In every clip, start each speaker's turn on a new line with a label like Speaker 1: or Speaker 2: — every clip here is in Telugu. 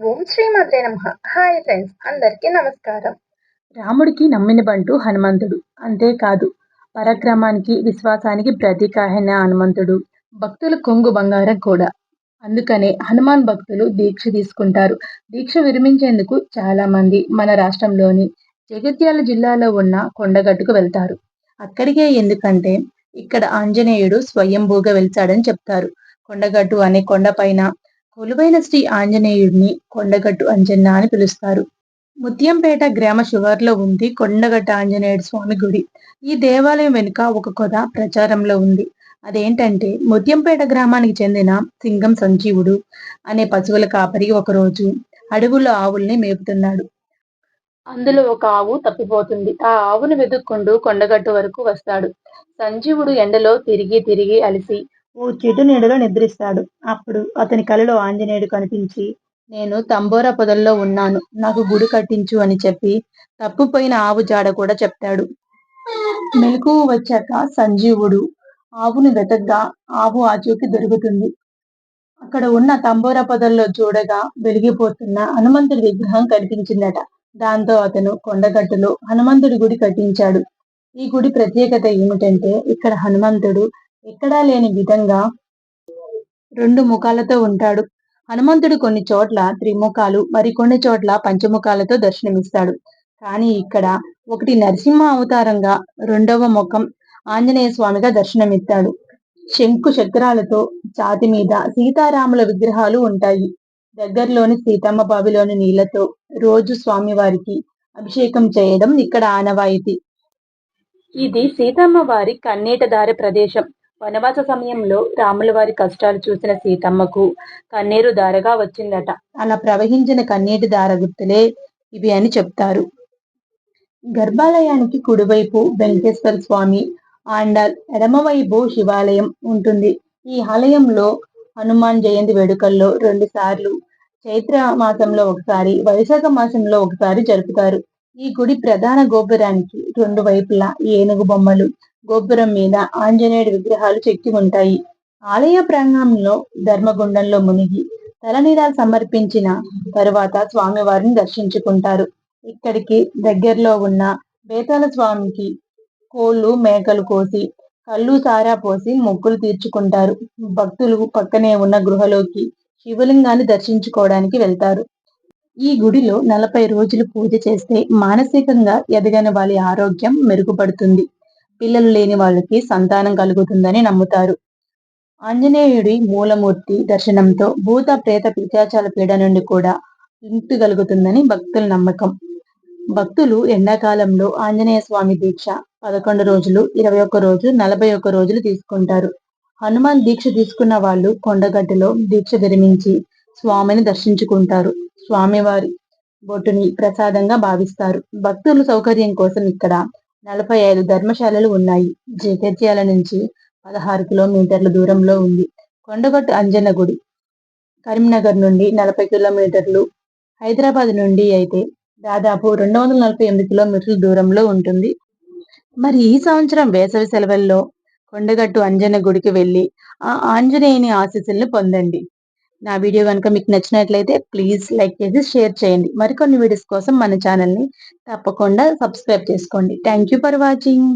Speaker 1: ఓం శ్రీమాత్రే నమ. హాయ్ ఫ్రెండ్స్ అందరికీ నమస్కారం.
Speaker 2: రాముడికి నమ్మిన బంటు హనుమంతుడు. అంతేకాదు పరక్రమానికి విశ్వాసానికి ప్రతీక అయిన హనుమంతుడు. భక్తుల కొంగు బంగారం కూడా. అందుకనే హనుమాన్ భక్తులు దీక్ష తీసుకుంటారు. దీక్ష విరమించేందుకు చాలామంది మన రాష్ట్రంలోని జగిత్యాల జిల్లాలో ఉన్న కొండగట్టుకు వెళ్తారు. అక్కడికే ఎందుకంటే ఇక్కడ ఆంజనేయుడు స్వయంభూగా వెళ్తాడని చెప్తారు. కొండగట్టు అనే కొండపైన కొలువైన శ్రీ ఆంజనేయుడిని కొండగట్టు అంజన్న అని పిలుస్తారు. ముత్యంపేట గ్రామ శివార్లో ఉంది కొండగట్ట ఆంజనేయుడు స్వామి గుడి. ఈ దేవాలయం వెనుక ఒక కథ ప్రచారంలో ఉంది. అదేంటంటే ముత్యంపేట గ్రామానికి చెందిన సింగం సంజీవుడు అనే పశువుల కాపరి ఒకరోజు అడవుల్లో ఆవుల్ని మేపుతున్నాడు. అందులో ఒక ఆవు తప్పిపోతుంది. ఆ ఆవును వెతుక్కుంటూ కొండగట్టు వరకు వస్తాడు. సంజీవుడు ఎండలో తిరిగి తిరిగి అలిసి ఓ చెట్టు నీడలో నిద్రిస్తాడు. అప్పుడు అతని కలలో ఆంజనేయుడు కనిపించి నేను తంబోరా పొదల్లో ఉన్నాను. నాకు గుడి కట్టించు అని చెప్పి తప్పుపోయిన ఆవు జాడ కూడా చెప్తాడు. మెలకు వచ్చాక సంజీవుడు ఆవును వెతగ్గా ఆవు ఆచూకి దొరుకుతుంది. అక్కడ ఉన్న తంబోరా పొదల్లో చూడగా వెలిగిపోతున్న హనుమంతుడి విగ్రహం కనిపించిందట. దాంతో అతను కొండగట్టులో హనుమంతుడి గుడి కట్టించాడు. ఈ గుడి ప్రత్యేకత ఏమిటంటే ఇక్కడ హనుమంతుడు ఎక్కడా లేని విధంగా రెండు ముఖాలతో ఉంటాడు. హనుమంతుడు కొన్ని చోట్ల త్రిముఖాలు మరికొన్ని చోట్ల పంచముఖాలతో దర్శనమిస్తాడు. కానీ ఇక్కడ ఒకటి నరసింహ అవతారంగా రెండవ ముఖం ఆంజనేయ స్వామిగా దర్శనమిస్తాడు. శంకు చక్రాలతో ఛాతి మీద సీతారాముల విగ్రహాలు ఉంటాయి. దగ్గరలోని సీతమ్మ బావిలోని నీళ్ళతో రోజు స్వామివారికి అభిషేకం చేయడం ఇక్కడ ఆనవాయితీ. ఇది సీతమ్మ వారి కన్నీట దారి ప్రదేశం. వనవాస సమయంలో రాముల వారి కష్టాలు చూసిన సీతమ్మకు కన్నీరు దారగా వచ్చిందట. అలా ప్రవహించిన కన్నీటి దార గుర్తులే ఇవి అని చెప్తారు. గర్భాలయానికి కుడివైపు వెంకటేశ్వర స్వామి ఆండాల్ ఎడమవైపు శివాలయం ఉంటుంది. ఈ ఆలయంలో హనుమాన్ జయంతి వేడుకల్లో రెండు సార్లు చైత్ర మాసంలో ఒకసారి వైశాఖ మాసంలో ఒకసారి జరుపుతారు. ఈ గుడి ప్రధాన గోపురానికి రెండు వైపులా ఏనుగు బొమ్మలు గోపురం మీద ఆంజనేయుడి విగ్రహాలు చెక్కి ఉంటాయి. ఆలయ ప్రాంగణంలో ధర్మగుండంలో మునిగి తలనీరాలు సమర్పించిన తరువాత స్వామివారిని దర్శించుకుంటారు. ఇక్కడికి దగ్గరలో ఉన్న బేతాల స్వామికి కోళ్ళు మేకలు కోసి కళ్ళు సారా పోసి మొక్కులు తీర్చుకుంటారు. భక్తులు పక్కనే ఉన్న గృహలోకి శివలింగాన్ని దర్శించుకోవడానికి వెళ్తారు. ఈ గుడిలో నలభై రోజులు పూజ చేస్తే మానసికంగా ఎదగని వాళ్ళ ఆరోగ్యం మెరుగుపడుతుంది. పిల్లలు లేని వాళ్ళకి సంతానం కలుగుతుందని నమ్ముతారు. ఆంజనేయుడి మూలమూర్తి దర్శనంతో భూత ప్రేత పిచాచాల పీడ నుండి కూడా విముక్తి కలుగుతుందని భక్తుల నమ్మకం. భక్తులు ఎండాకాలంలో ఆంజనేయ స్వామి దీక్ష పదకొండు రోజులు ఇరవై ఒక్క రోజు నలభై ఒక్క రోజులు తీసుకుంటారు. హనుమాన్ దీక్ష తీసుకున్న వాళ్ళు కొండగట్టులో దీక్ష విరమించి స్వామిని దర్శించుకుంటారు. స్వామివారి బొట్టుని ప్రసాదంగా భావిస్తారు. భక్తుల సౌకర్యం కోసం ఇక్కడ నలభై ఐదు ధర్మశాలలు ఉన్నాయి. జగత్యాల నుంచి పదహారు కిలోమీటర్ల దూరంలో ఉంది. కొండగట్టు అంజన్న గుడి. కరీంనగర్ నుండి నలభై కిలోమీటర్లు. హైదరాబాద్ నుండి అయితే దాదాపు రెండు వందల నలభై ఎనిమిది కిలోమీటర్ల దూరంలో ఉంటుంది. మరి ఈ సంవత్సరం వేసవి సెలవుల్లో కొండగట్టు అంజన్న గుడికి వెళ్ళి ఆ ఆంజనేయుని ఆశీస్సులను పొందండి. నా వీడియో కనుక మీకు నచ్చినట్లయితే ప్లీజ్ లైక్ చేసి షేర్ చేయండి. మరికొన్ని వీడియోస్ కోసం మన ఛానల్ని తప్పకుండా సబ్స్క్రైబ్ చేసుకోండి. థ్యాంక్ యూ ఫర్ వాచింగ్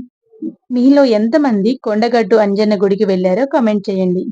Speaker 2: మీలో ఎంతమంది కొండగట్టు అంజన్న గుడికి వెళ్ళారో కామెంట్ చేయండి.